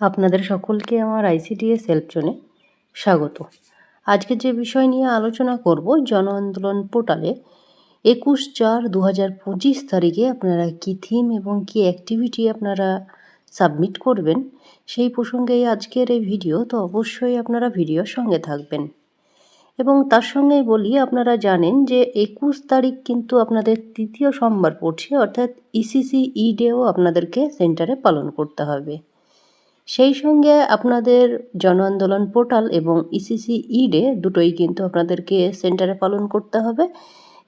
আপনাদের সকলকে আমার আইসিডিএস হেল্প জোনে স্বাগত। আজকে যে বিষয় নিয়ে আলোচনা করব, জন আন্দোলন পোর্টালে একুশ চার দু হাজার পঁচিশ তারিখে আপনারা কী থিম এবং কী অ্যাক্টিভিটি আপনারা সাবমিট করবেন, সেই প্রসঙ্গেই আজকের এই ভিডিও তো অবশ্যই আপনারা ভিডিওর সঙ্গে থাকবেন। এবং তার সঙ্গেই বলি, আপনারা জানেন যে একুশ তারিখ কিন্তু আপনাদের তৃতীয় সোমবার পড়ছে, অর্থাৎ ইসিসি ই ডেও আপনাদেরকে সেন্টারে পালন করতে হবে। সেই সঙ্গে আপনাদের জন আন্দোলন পোর্টাল এবং ইসিসি ইডে দুটোই কিন্তু আপনাদেরকে সেন্টারে পালন করতে হবে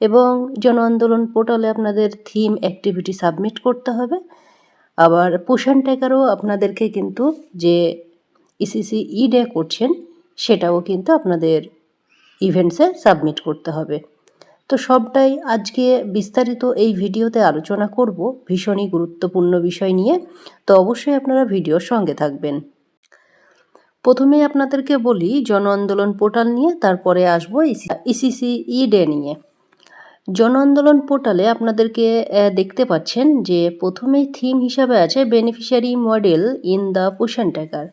এবং জন আন্দোলন পোর্টালে আপনাদের থিম অ্যাক্টিভিটি সাবমিট করতে হবে। আবার পোষণ ট্যাকারও আপনাদেরকে কিন্তু যে ইসিসি ইডে করছেন, সেটাও কিন্তু আপনাদের ইভেন্টসে সাবমিট করতে হবে। তো সবটাই আজকে বিস্তারিত এই ভিডিওতে আলোচনা করব ভীষণই গুরুত্বপূর্ণ বিষয় নিয়ে। তো অবশ্যই আপনারা ভিডিওর সঙ্গে থাকবেন। প্রথমেই আপনাদেরকে বলি জন আন্দোলন পোর্টাল নিয়ে, তারপরে আসব ইসিসি ই ডে নিয়ে। জন আন্দোলন পোর্টালে আপনাদেরকে দেখতে পাচ্ছেন যে প্রথমেই থিম হিসাবে আছে বেনিফিশিয়ারি মডেল ইন দ্য পোষণ ট্যাকার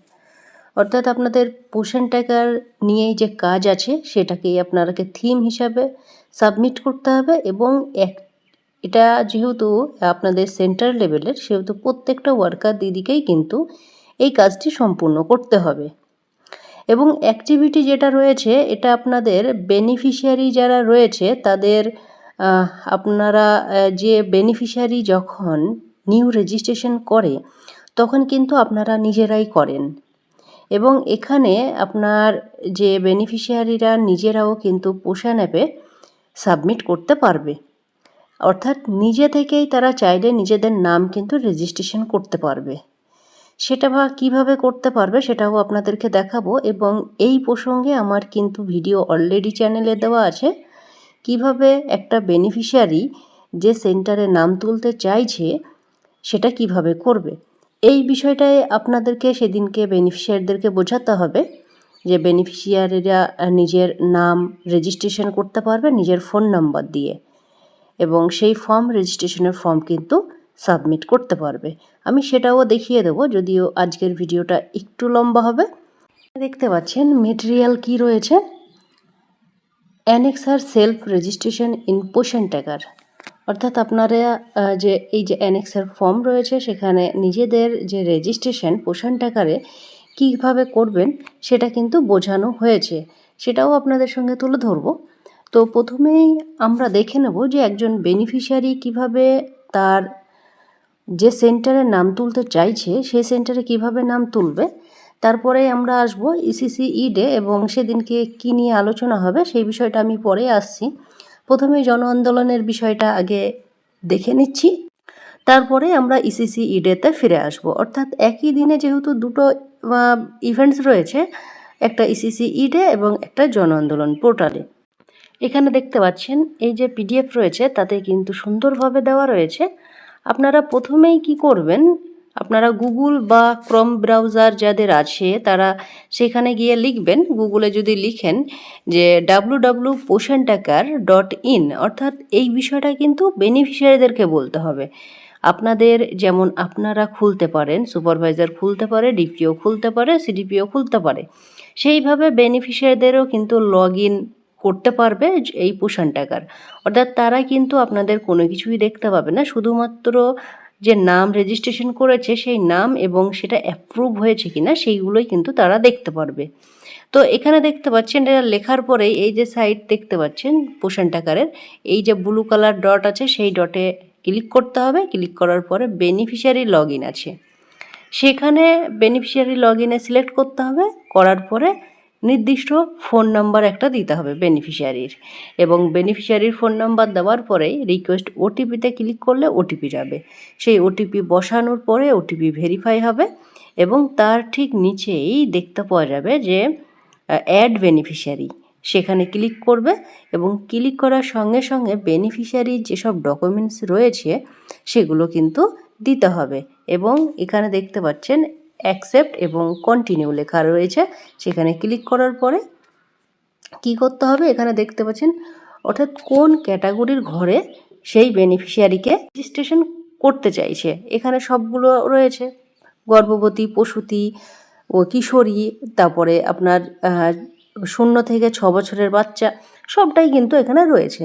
অর্থাৎ আপনাদের পোষণ ট্যাকার নিয়েই যে কাজ আছে, সেটাকেই আপনাকে থিম হিসাবে সাবমিট করতে হবে এবং এক, এটা যেহেতু আপনাদের সেন্টার লেভেলের, সেহেতু প্রত্যেকটা ওয়ার্কার দিদিকেই কিন্তু এই কাজটি সম্পূর্ণ করতে হবে। এবং অ্যাক্টিভিটি যেটা রয়েছে, এটা আপনাদের বেনিফিশিয়ারি যারা রয়েছে, তাদের আপনারা যে বেনিফিশিয়ারি যখন নিউ রেজিস্ট্রেশন করে, তখন কিন্তু আপনারা নিজেরাই করেন। এবং এখানে আপনার যে বেনিফিশিয়ারিরা নিজেরাও কিন্তু পোষা নেবে সাবমিট করতে পারবে। অর্থাৎ নিজে থেকেই তারা চাইলে নিজেদের নাম কিন্তু রেজিস্ট্রেশন করতে পারবে। সেটা বা কীভাবে করতে পারবে সেটাও আপনাদেরকে দেখাবো এবং এই প্রসঙ্গে আমার কিন্তু ভিডিও অলরেডি চ্যানেলে দেওয়া আছে। কীভাবে একটা বেনিফিশিয়ারি যে সেন্টারে নাম তুলতে চাইছে সেটা কীভাবে করবে। এই বিষয়টায় আপনাদেরকে সেদিনকে বেনিফিশিয়ারিদেরকে বোঝাতে হবে। যে বেনিফিশিয়ারিরা নিজের নাম রেজিস্ট্রেশন করতে পারবে নিজের ফোন নাম্বার দিয়ে এবং সেই ফর্ম রেজিস্ট্রেশনের ফর্ম কিন্তু সাবমিট করতে পারবে। আমি সেটাও দেখিয়ে দেবো, যদিও আজকের ভিডিওটা একটু লম্বা হবে। দেখতে পাচ্ছেন মেটেরিয়াল কি রয়েছে? অ্যানেক্সার সেলফ রেজিস্ট্রেশন ইন পোষণ ট্যাগার অর্থাৎ আপনারা যে এই যে অ্যানেক্সার ফর্ম রয়েছে, সেখানে নিজেদের যে রেজিস্ট্রেশন পোষণ ট্যাগারে কীভাবে করবেন সেটা কিন্তু বোঝানো হয়েছে। সেটাও আপনাদের সঙ্গে তুলে ধরবো। তো প্রথমেই আমরা দেখে নেব যে একজন বেনিফিশিয়ারি কীভাবে তার যে সেন্টারে নাম তুলতে চাইছে, সেই সেন্টারে কীভাবে নাম তুলবে। তারপরে আমরা আসব ইসিসি ইডে এবং সেদিনকে কী নিয়ে আলোচনা হবে সেই বিষয়টা আমি পরে আসছি। প্রথমে জন আন্দোলনের বিষয়টা আগে দেখে নিচ্ছি। তারপরে আমরা ইসিসি ইডেতে ফিরে আসব। অর্থাৎ একই দিনে যেহেতু দুটো ইভেন্টস রয়েছে, একটা ইসিসি ইডে এবং একটা জন আন্দোলন পোর্টালে। এখানে দেখতে পাচ্ছেন, এই যে পিডিএফ রয়েছে, তাতে কিন্তু সুন্দরভাবে দেওয়া রয়েছে। আপনারা প্রথমেই কি করবেন, আপনারা গুগল বা ক্রম ব্রাউজার যাদের আছে, তারা সেখানে গিয়ে লিখবেন গুগলে যদি লিখেন যে W W Poshan dot in অর্থাৎ এই বিষয়টা কিন্তু বেনিফিশিয়ারিদেরকে বলতে হবে। আপনাদের যেমন আপনারা খুলতে পারেন, সুপারভাইজার খুলতে পারে, ডিপিও খুলতে পারে, সিডিপিও খুলতে পারে, সেইভাবে বেনিফিশিয়ারিদেরও কিন্তু লগ ইন করতে পারবে এই পোষণ টাকার। অর্থাৎ তারা কিন্তু আপনাদের কোনো কিছুই দেখতে পাবে না, শুধুমাত্র যে নাম রেজিস্ট্রেশন করেছে সেই নাম এবং সেটা অ্যাপ্রুভ হয়েছে কিনা সেইগুলোই কিন্তু তারা দেখতে পারবে। তো এখানে দেখতে পাচ্ছেন, এটা লেখার পরেই এই যে সাইট দেখতে পাচ্ছেন পোষণ টাকারের, এই যে ব্লু কালার ডট আছে সেই ডটে ক্লিক করতে হবে। ক্লিক করার পরে বেনিফিশিয়ারি লগ ইন আছে। সেখানে বেনিফিশিয়ারি লগ ইনে সিলেক্ট করতে হবে। করার পরে নির্দিষ্ট ফোন নাম্বার একটা দিতে হবে বেনিফিশিয়ারির এবং বেনিফিশিয়ারির ফোন নাম্বার দেওয়ার পরেই রিকোয়েস্ট ওটিপিতে ক্লিক করলে ওটিপি যাবে। সেই ওটিপি বসানোর পরে ওটিপি ভেরিফাই হবে এবং তার ঠিক নিচেই দেখতে পাওয়া যাবে যে অ্যাড বেনিফিশিয়ারি সেখানে ক্লিক করবে এবং ক্লিক করার সঙ্গে সঙ্গে বেনিফিশিয়ারির যেসব ডকুমেন্টস রয়েছে, সেগুলো কিন্তু দিতে হবে এবং এখানে দেখতে পাচ্ছেন অ্যাকসেপ্ট এবং কন্টিনিউ লেখা রয়েছে। সেখানে ক্লিক করার পরে কি করতে হবে? এখানে দেখতে পাচ্ছেন, অর্থাৎ কোন ক্যাটাগরির ঘরে সেই বেনিফিশিয়ারিকে রেজিস্ট্রেশন করতে চাইছে? এখানে সবগুলো রয়েছে। গর্ভবতী, প্রসূতি ও কিশোরী, তারপরে আপনার শূন্য থেকে ছ বছরের বাচ্চা, সবটাই কিন্তু এখানে রয়েছে।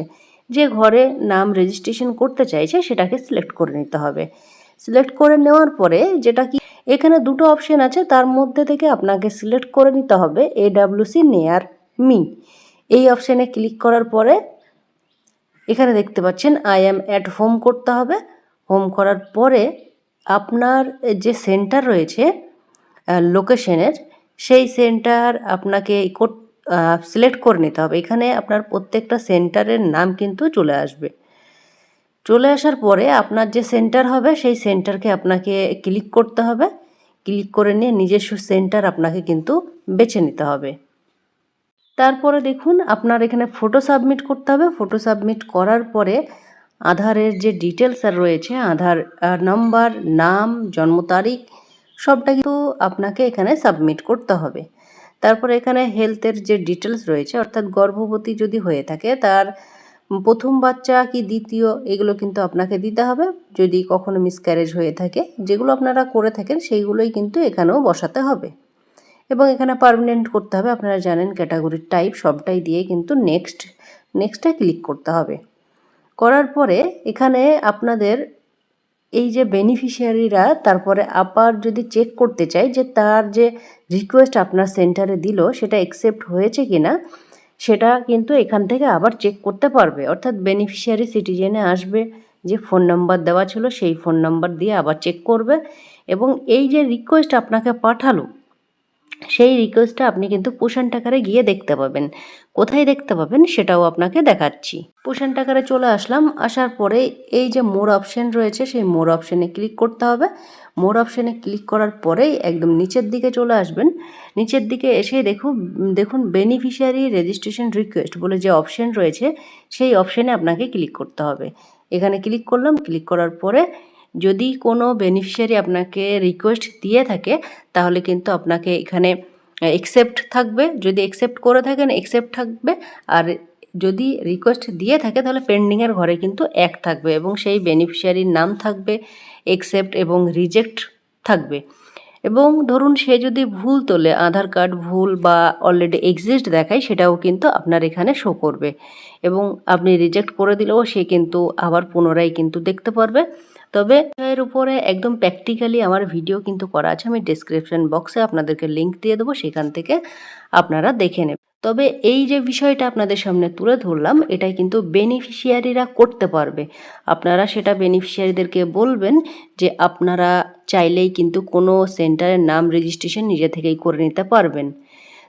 যে ঘরে নাম রেজিস্ট্রেশন করতে চাইছে, সেটাকে সিলেক্ট করে নিতে হবে। সিলেক্ট করে নেওয়ার পরে যেটা কি, এখানে দুটো অপশন আছে, তার মধ্যে থেকে আপনাকে সিলেক্ট করে নিতে হবে এডাব্লিউসি নেয়ার মি এই অপশানে ক্লিক করার পরে, এখানে দেখতে পাচ্ছেন আই অ্যাম অ্যাট হোম করতে হবে। হোম করার পরে আপনার যে সেন্টার রয়েছে লোকেশনের সেই সেন্টার আপনাকে সিলেক্ট করে নিতে হবে। এখানে আপনার প্রত্যেকটা সেন্টারের নাম কিন্তু চলে আসবে। চলে আসার পরে আপনার যে সেন্টার হবে, সেই সেন্টারকে আপনাকে ক্লিক করতে হবে। ক্লিক করে নিয়ে নিজস্ব সেন্টার আপনাকে কিন্তু বেছে নিতে হবে। তারপরে দেখুন, আপনার এখানে ফটো সাবমিট করতে হবে। ফটো সাবমিট করার পরে আধারের যে ডিটেলস রয়েছে, আধার নাম্বার নাম, জন্ম তারিখ, সবটা কিন্তু আপনাকে এখানে সাবমিট করতে হবে। তারপরে এখানে হেলথের যে ডিটেলস রয়েছে, অর্থাৎ গর্ভবতী যদি হয়ে থাকে, তার প্রথম বাচ্চা কি দ্বিতীয়, এগুলো কিন্তু আপনাকে দিতে হবে। যদি কখনো মিসক্যারেজ হয়ে থাকে, যেগুলো আপনারা করে থাকেন, সেইগুলোই কিন্তু এখানেও বসাতে হবে। এবং এখানে পারমানেন্ট করতে হবে, আপনারা জানেন ক্যাটাগরির টাইপ সবটাই দিয়ে কিন্তু নেক্সট নেক্সটে ক্লিক করতে হবে। করার পরে এখানে আপনাদের এই যে বেনিফিশিয়ারিরা তারপরে আবার যদি চেক করতে চাই যে তার যে রিকোয়েস্ট আপনার সেন্টারে দিল, সেটা অ্যাকসেপ্ট হয়েছে কি না সেটা কিন্তু এখান থেকে আবার চেক করতে পারবে। অর্থাৎ বেনিফিশিয়ারি সিটিজেনে আসবে, যে ফোন নাম্বার দেওয়া ছিল, সেই ফোন নাম্বার দিয়ে আবার চেক করবে। এবং এই যে রিকোয়েস্ট আপনাকে পাঠালো সেই রিকোয়েস্টটা আপনি কিন্তু পোষণ টাকারে গিয়ে দেখতে পাবেন। কোথায় দেখতে পাবেন সেটাও আপনাকে দেখাচ্ছি। পোষণ টাকারে চলে আসলাম, আসার পরে এই যে মোর অপশন রয়েছে, সেই মোর অপশনে ক্লিক করতে হবে। মোর অপশনে ক্লিক করার পরেই একদম নিচের দিকে চলে আসবেন। নিচের দিকে এসে দেখুন দেখুন বেনিফিশিয়ারি রেজিস্ট্রেশন রিকোয়েস্ট বলে যে অপশন রয়েছে, সেই অপশনে আপনাকে ক্লিক করতে হবে। এখানে ক্লিক করলাম ক্লিক করার পরে যদি কোনো বেনিফিশিয়ারি আপনাকে রিকোয়েস্ট দিয়ে থাকে, তাহলে কিন্তু আপনাকে এখানে অ্যাকসেপ্ট থাকবে। যদি অ্যাকসেপ্ট করে থাকেন অ্যাকসেপ্ট থাকবে। আর যদি রিকোয়েস্ট দিয়ে থাকে, তাহলে পেন্ডিংয়ের ঘরে কিন্তু এক থাকবে এবং সেই বেনিফিশিয়ারির নাম থাকবে অ্যাকসেপ্ট এবং রিজেক্ট থাকবে। এবং ধরুন সে যদি ভুল তোলে, আধার কার্ড ভুল বা অলরেডি এক্সিস্ট দেখায়, সেটাও কিন্তু আপনার এখানে শো করবে। এবং আপনি রিজেক্ট করে দিলেও সে কিন্তু আবার পুনরায় কিন্তু দেখতে পারবে। তবে এর উপরে একদম প্র্যাকটিক্যালি আমার ভিডিও কিন্তু করা আছে। আমি ডিসক্রিপশন বক্সে আপনাদেরকে লিঙ্ক দিয়ে দেবো, সেখান থেকে আপনারা দেখে নেবেন। তবে এই যে বিষয়টা আপনাদের সামনে তুলে ধরলাম এটাই কিন্তু বেনিফিশিয়ারিরা করতে পারবে। আপনারা সেটা বেনিফিশিয়ারিদেরকে বলবেন যে আপনারা চাইলেই কিন্তু কোনো সেন্টারের নাম রেজিস্ট্রেশন নিজে থেকেই করে নিতে পারবেন।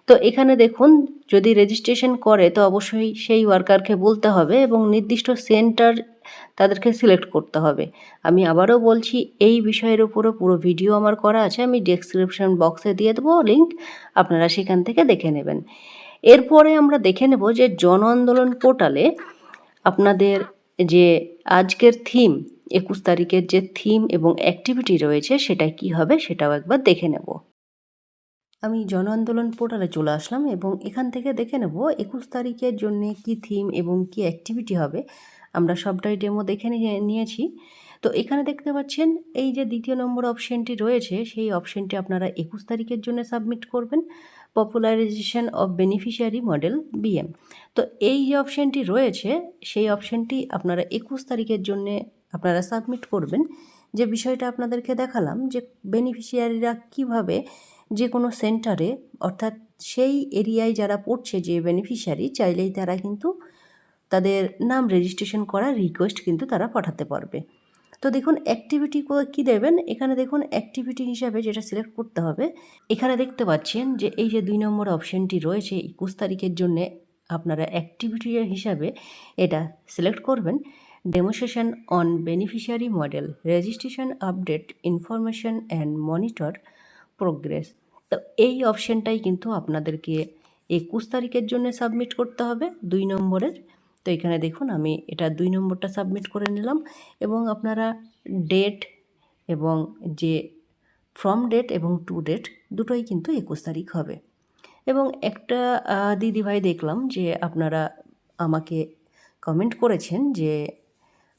তো এখানে দেখুন, যদি রেজিস্ট্রেশন করে, তো অবশ্যই সেই ওয়ার্কারকে বলতে হবে এবং নির্দিষ্ট সেন্টার তাদেরকে সিলেক্ট করতে হবে। আমি আবারও বলছি, এই বিষয়ের উপরও পুরো ভিডিও আমার করা আছে, আমি ডেসক্রিপশন বক্সে দিয়ে দেবো লিঙ্ক আপনারা সেখান থেকে দেখে নেবেন। এরপরে আমরা দেখে নেব যে জন আন্দোলন পোর্টালে আপনাদের যে আজকের থিম একুশ তারিখের যে থিম এবং অ্যাক্টিভিটি রয়েছে, সেটা কি হবে সেটাও একবার দেখে নেব। আমি জন আন্দোলন পোর্টালে চলে আসলাম এবং এখান থেকে দেখে নেব একুশ তারিখের জন্য কি থিম এবং কি অ্যাক্টিভিটি হবে। আমরা সবটাই ডেমো দেখে নিয়ে- নিয়েছি। তো এখানে দেখতে পাচ্ছেন, এই যে দ্বিতীয় নম্বর অপশনটি রয়েছে, সেই অপশনটি আপনারা একুশ তারিখের জন্য সাবমিট করবেন। Popularisation of beneficiary model BM তো এই যে অপশনটি রয়েছে, সেই অপশনটি আপনারা একুশ তারিখের জন্য আপনারা সাবমিট করবেন। যে বিষয়টা আপনাদেরকে দেখালাম, যে বেনিফিশিয়ারিরা কীভাবে যে কোনো সেন্টারে, অর্থাৎ সেই এরিয়ায় যারা পড়ছে যে বেনিফিশিয়ারি চাইলেই তারা কিন্তু তাদের নাম রেজিস্ট্রেশন করার রিকোয়েস্ট কিন্তু তারা পাঠাতে পারবে। তো দেখুন অ্যাক্টিভিটি কী দেবেন? এখানে দেখুন অ্যাক্টিভিটি হিসাবে যেটা সিলেক্ট করতে হবে, এখানে দেখতে পাচ্ছেন যে এই যে দুই নম্বর অপশনটি রয়েছে, একুশ তারিখের জন্য আপনারা অ্যাক্টিভিটি হিসাবে এটা সিলেক্ট করবেন। Demonstration on beneficiary model registration update information and monitor progress তো এই অপশানটাই কিন্তু আপনাদেরকে একুশ তারিখের জন্য সাবমিট করতে হবে, দুই নম্বরের। তো এখানে দেখুন, আমি এটা দুই নম্বরটা সাবমিট করে নিলাম এবং আপনারা ডেট এবং যে ফ্রম ডেট এবং টু ডেট দুটোই কিন্তু একুশ তারিখ হবে। এবং একটা দিদিভাই দেখলাম যে আপনারা আমাকে কমেন্ট করেছেন যে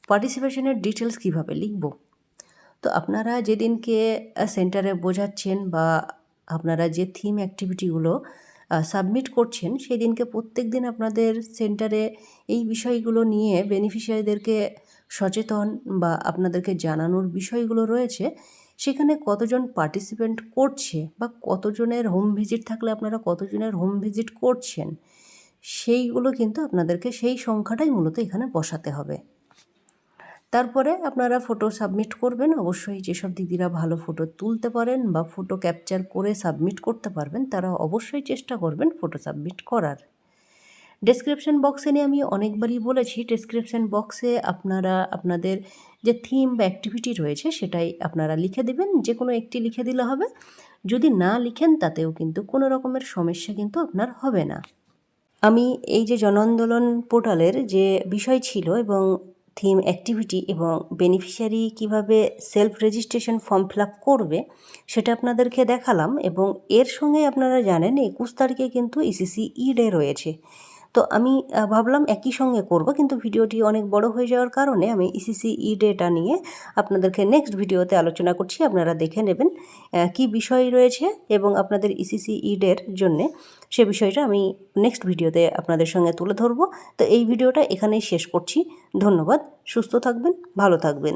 পার্টিসিপেশনের ডিটেলস কীভাবে লিখব। তো আপনারা যেদিনকে সেন্টারে বোঝাচ্ছেন বা আপনারা যে থিম অ্যাক্টিভিটিগুলো সাবমিট করছেন, সেদিনকে প্রত্যেক দিন আপনাদের সেন্টারে এই বিষয়গুলো নিয়ে বেনিফিশিয়ারিদেরকে সচেতন বা আপনাদেরকে জানানোর বিষয়গুলো রয়েছে। সেখানে কতজন পার্টিসিপেন্ট করছে বা কতজনের হোম ভিজিট থাকলে আপনারা কতজনের হোম ভিজিট করছেন, সেইগুলো কিন্তু আপনাদেরকে সেই সংখ্যাটাই মূলত এখানে বসাতে হবে। তারপরে আপনারা ফটো সাবমিট করবেন। অবশ্যই যেসব দিদিরা ভালো ফটো তুলতে পারেন বা ফটো ক্যাপচার করে সাবমিট করতে পারবেন, তারা অবশ্যই চেষ্টা করবেন ফটো সাবমিট করার। ডেসক্রিপশন বক্সে নিয়ে আমি অনেকবারই বলেছি ডেসক্রিপশন বক্সে আপনারা, আপনাদের যে থিম বা অ্যাক্টিভিটি রয়েছে সেটাই আপনারা লিখে দেবেন যে কোনো একটি লিখে দিলে হবে। যদি না লিখেন, তাতেও কিন্তু কোনো রকমের সমস্যা কিন্তু আপনার হবে না। আমি এই যে জন আন্দোলন পোর্টালের যে বিষয় ছিল এবং থিম অ্যাক্টিভিটি এবং বেনিফিশিয়ারি কীভাবে সেলফ রেজিস্ট্রেশন ফর্ম ফিল করবে, সেটা আপনাদেরকে দেখালাম এবং এর সঙ্গে আপনারা জানেন একুশ তারিখে কিন্তু ইসিসি ই ডে রয়েছে। তো আমি ভাবলাম একই সঙ্গে করব, কিন্তু ভিডিওটি অনেক বড় হয়ে যাওয়ার কারণে আমি ইসিসি ই ডেটা নিয়ে আপনাদেরকে নেক্সট ভিডিওতে আলোচনা করছি। আপনারা দেখে নেবেন কি বিষয় রয়েছে এবং আপনাদের ইসিসি ই ডের জন্যে সে বিষয়টা আমি নেক্সট ভিডিওতে আপনাদের সঙ্গে তুলে ধরবো। তো এই ভিডিওটা এখানেই শেষ করছি। ধন্যবাদ। সুস্থ থাকবেন, ভালো থাকবেন।